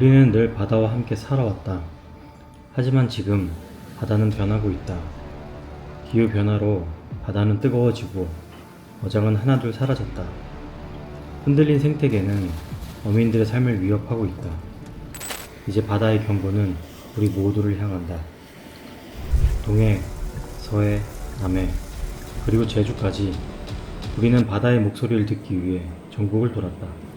우리는 늘 바다와 함께 살아왔다. 하지만 지금 바다는 변하고 있다. 기후 변화로 바다는 뜨거워지고 어장은 하나둘 사라졌다. 흔들린 생태계는 어민들의 삶을 위협하고 있다. 이제 바다의 경고는 우리 모두를 향한다. 동해, 서해, 남해, 그리고 제주까지 우리는 바다의 목소리를 듣기 위해 전국을 돌았다.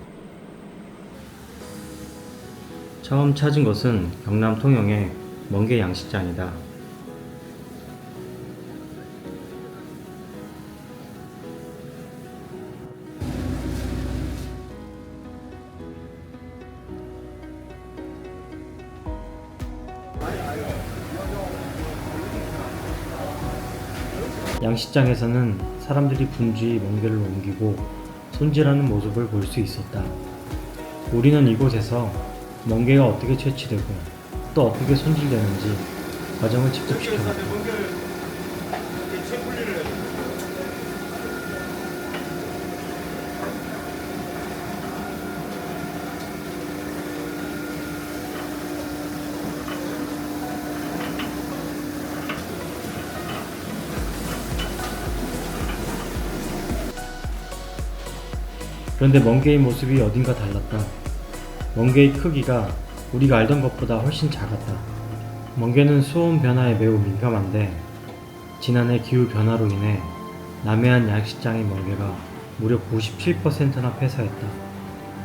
처음 찾은 것은 경남 통영의 멍게 양식장이다. 양식장에서는 사람들이 분주히 멍게를 옮기고 손질하는 모습을 볼 수 있었다. 우리는 이곳에서 멍게가 어떻게 채취되고 또 어떻게 손질되는지 과정을 직접 지켜봤다. 그런데 멍게의 모습이 어딘가 달랐다. 멍게의 크기가 우리가 알던 것보다 훨씬 작았다. 멍게는 수온 변화에 매우 민감한데 지난해 기후 변화로 인해 남해안 양식장의 멍게가 무려 97%나 폐사했다.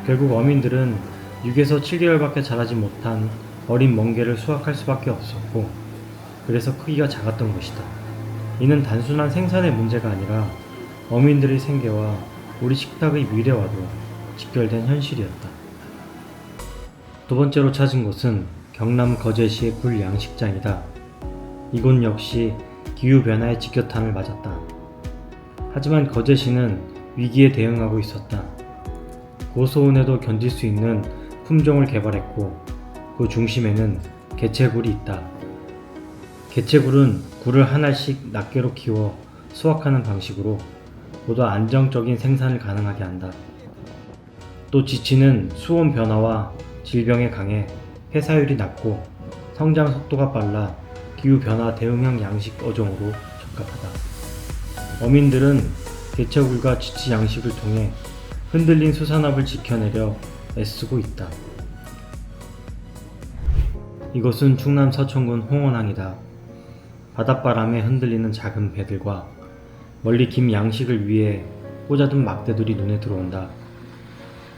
결국 어민들은 6에서 7개월밖에 자라지 못한 어린 멍게를 수확할 수밖에 없었고 그래서 크기가 작았던 것이다. 이는 단순한 생산의 문제가 아니라 어민들의 생계와 우리 식탁의 미래와도 직결된 현실이었다. 두 번째로 찾은 곳은 경남 거제시의 굴 양식장이다. 이곳 역시 기후변화의 직격탄을 맞았다. 하지만 거제시는 위기에 대응하고 있었다. 고소온에도 견딜 수 있는 품종을 개발했고 그 중심에는 개체굴이 있다. 개체굴은 굴을 한 알씩 낱개로 키워 수확하는 방식으로 보다 안정적인 생산을 가능하게 한다. 또 지치는 수온 변화와 질병에 강해 폐사율이 낮고 성장 속도가 빨라 기후 변화 대응형 양식 어종으로 적합하다. 어민들은 개체굴과 지치 양식을 통해 흔들린 수산업을 지켜내려 애쓰고 있다. 이곳은 충남 서천군 홍원항이다. 바닷바람에 흔들리는 작은 배들과 멀리 김 양식을 위해 꽂아둔 막대들이 눈에 들어온다.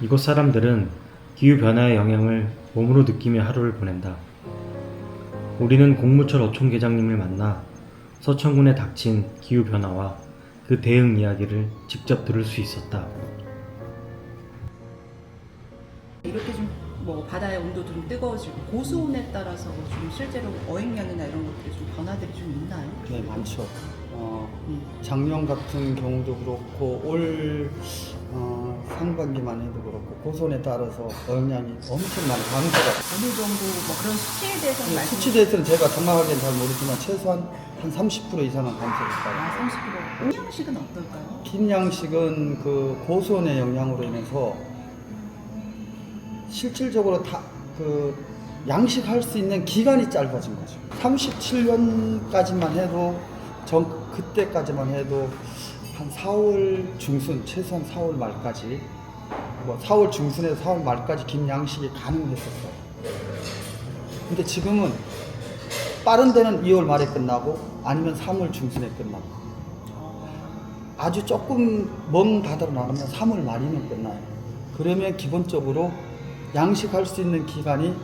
이곳 사람들은 기후변화의 영향을 몸으로 느끼며 하루를 보낸다. 우리는 공무철 어촌계장님을 만나 서천군에 닥친 기후변화와 그 대응 이야기를 직접 들을 수 있었다. 이렇게 좀 뭐 바다의 온도도 좀 뜨거워지고 고수온에 따라서 좀 실제로 어획량이나 이런 것들이 좀 변화들이 좀 있나요? 네, 많죠. 어, 음. 작년 같은 경우도 그렇고 올 어, 상반기만 해도 그렇고 고손에 따라서 어영량이 엄청 많이 감소가. 어느 정도 뭐 그런 수치에 대해서는 말씀 수치 대해서는 제가 정확하게는 잘 모르지만 최소한 한 30% 이상은 감소했다. 아, 30kg. 음양식은 어떨까요? 김양식은 그 고수온의 영향으로 인해서 실질적으로 다 그 양식할 수 있는 기간이 짧아진 거죠. 37년까지만 해도 전 그때까지만 해도 한 4월 중순 최소한 4월 말까지 뭐 4월 중순에서 4월 말까지 김양식이 가능했었어요. 근데 지금은 빠른 데는 2월 말에 끝나고 아니면 3월 중순에 끝나고 아주 조금 먼 바다로 나가면 3월 말이면 끝나요. 그러면 기본적으로 양식할 수 있는 기간이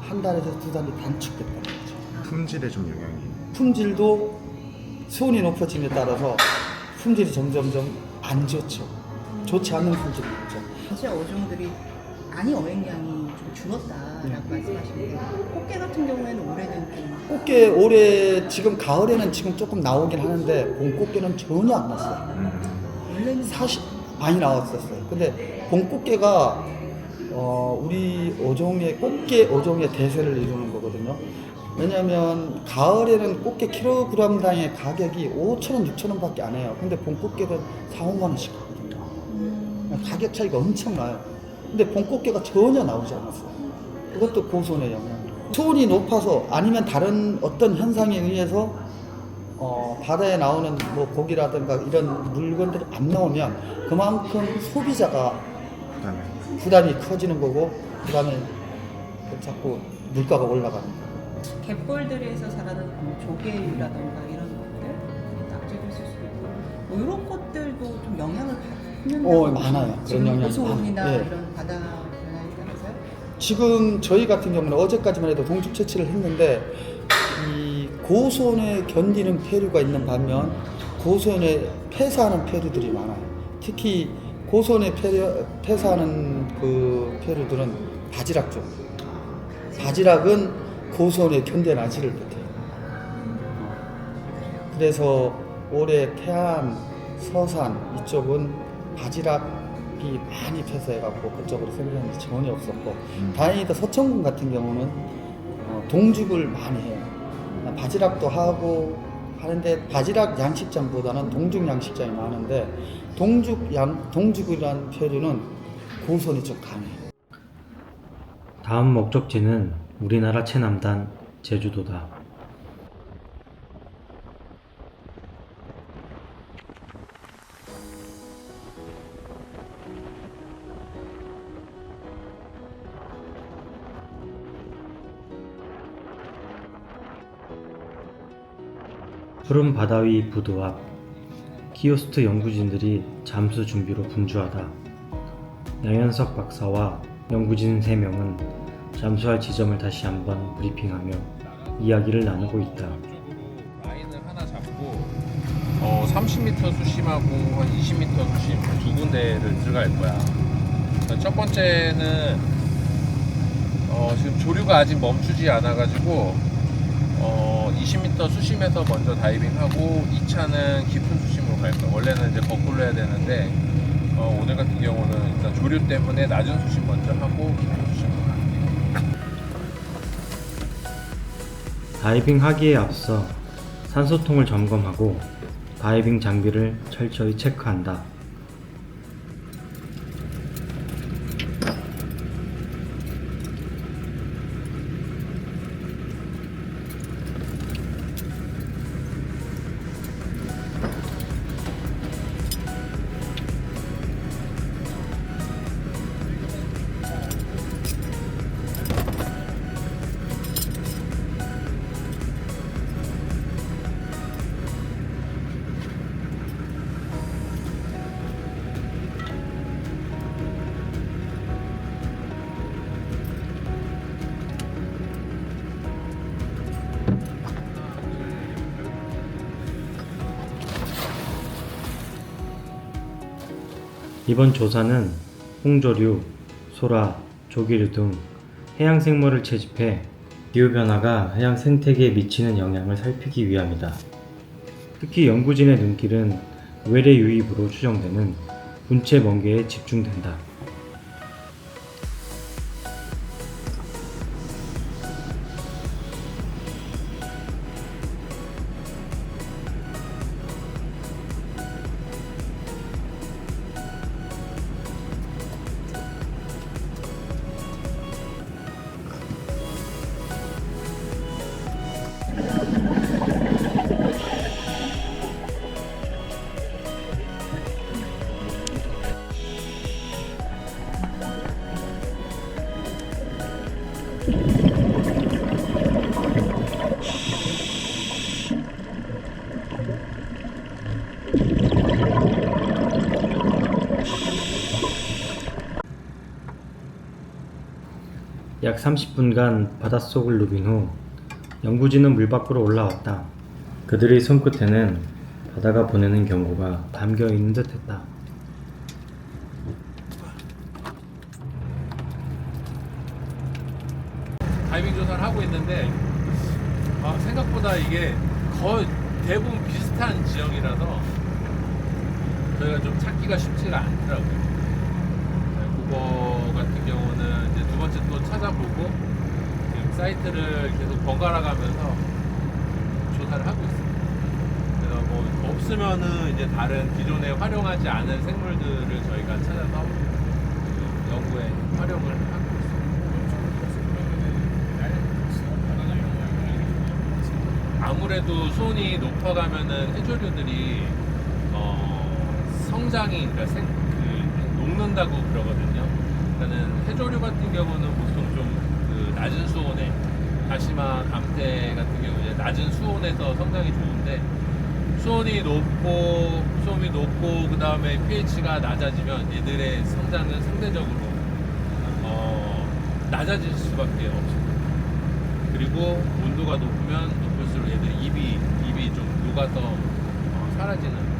한 달에서 두 달이 단축됐다는 거죠. 품질에 좀 영향이 품질도 수온이 높아짐에 따라서 품질이 점점점 안 좋죠. 좋지 않는 품질이 있죠. 전체 어종들이 많이 어획량이 좀 줄었다라고 네. 말씀하시는데 꽃게 같은 경우에는 올해는 좀 꽃게 올해 지금 가을에는 지금 조금 나오긴 하는데 봄꽃게는 전혀 안 났어요. 원래는 사실 많이 나왔었어요. 근데 봄꽃게가 어, 우리 어종의 꽃게 어종의 대세를 이루는 거거든요. 왜냐하면 가을에는 꽃게 킬로그램당의 가격이 5천 원, 6천 원 밖에 안 해요. 근데 봄꽃게는 4, 5만 원씩 하거든요. 음, 가격 차이가 엄청 나요. 근데 봄꽃게가 전혀 나오지 않았어요. 그것도 고소의 영향. 수온이 높아서 아니면 다른 어떤 현상에 의해서 어, 바다에 나오는 뭐 고기라든가 이런 물건들이 안 나오면 그만큼 소비자가 부담이 커지는 거고 그다음에 자꾸 물가가 올라가는 거고. 갯벌들에서 자라는 뭐 조개류라던가 이런 것들, 낙지도 있을 수도 있고, 뭐 이런 것들도 좀 영향을 받는다고 어? 많아요. 그런 영향이 많아요. 예. 이런 바다 변화에 따라서요? 지금 저희 같은 경우는 어제까지만 해도 동죽 채취를 했는데 이 고손에 견디는 폐류가 있는 반면 고손에 폐사하는 폐류들이 많아요. 특히 폐류, 폐사하는 그 폐류들은 바지락 쪽. 바지락은 고손에 견뎌나지를 못해요. 그래서 올해 태안, 서산 이쪽은 바지락이 많이 폐사해갖고 그쪽으로 생산이 전혀 없었고 다행히도 서천군 같은 경우는 어, 동죽을 많이 해요. 바지락도 하고 하는데 바지락 양식장보다는 동죽 양식장이 많은데 동죽 양 동죽이라는 표류는 고선이 좀 강해요. 다음 목적지는 우리나라 최남단 제주도다. 푸른 바다 위 부두 앞 키오스트 연구진들이 잠수 준비로 분주하다. 양현석 박사와 연구진 3명은 잠수할 지점을 다시 한번 브리핑하며 이야기를 나누고 있다. 라인을 하나 잡고 어, 30m 수심하고 한 20m 수심 두 군데를 들어갈 거야. 첫 번째는 어, 지금 조류가 아직 멈추지 않아가지고 어, 20m 수심에서 먼저 다이빙하고 2차는 깊은 수심으로 갈 거야. 원래는 이제 거꾸로 해야 되는데 어, 오늘 같은 경우는 일단 조류 때문에 낮은 수심 먼저 하고 깊은 수심 다이빙 하기에 앞서 산소통을 점검하고 다이빙 장비를 철저히 체크한다. 이번 조사는 홍조류, 소라, 조기류 등 해양 생물을 채집해 기후 변화가 해양 생태계에 미치는 영향을 살피기 위함이다. 특히 연구진의 눈길은 외래 유입으로 추정되는 분체 멍게에 집중된다. 약 30분간 바닷속을 누빈 후 연구진은 물 밖으로 올라왔다. 그들의 손끝에는 바다가 보내는 경고가 담겨 있는 듯했다. 다이빙 조사를 하고 있는데 아, 생각보다 이게 거의 대부분 비슷한 지형이라서 저희가 좀 찾기가 쉽지가 않더라고요. 네, 그거 같은 경우는 이제 두 번째 또 찾아보고 사이트를 계속 번갈아 가면서 조사를 하고 있습니다. 그래서 뭐 없으면은 이제 다른 기존에 활용하지 않은 생물들을 저희가 찾아서 연구에 활용을 하고 있습니다. 아무래도 수온이 높아가면은 해조류들이 어 성장이 그러니까 생, 그, 녹는다고 그러거든요. 그러니까는 해조류 같은 경우는 낮은 수온에 다시마, 감태 같은 경우 이제 낮은 수온에서 성장이 좋은데 수온이 높고 수온이 높고 그 다음에 pH가 낮아지면 얘들의 성장은 상대적으로 어, 낮아질 수밖에 없습니다. 그리고 온도가 높으면 높을수록 얘들이 입이 입이 좀 녹아서 어, 사라지는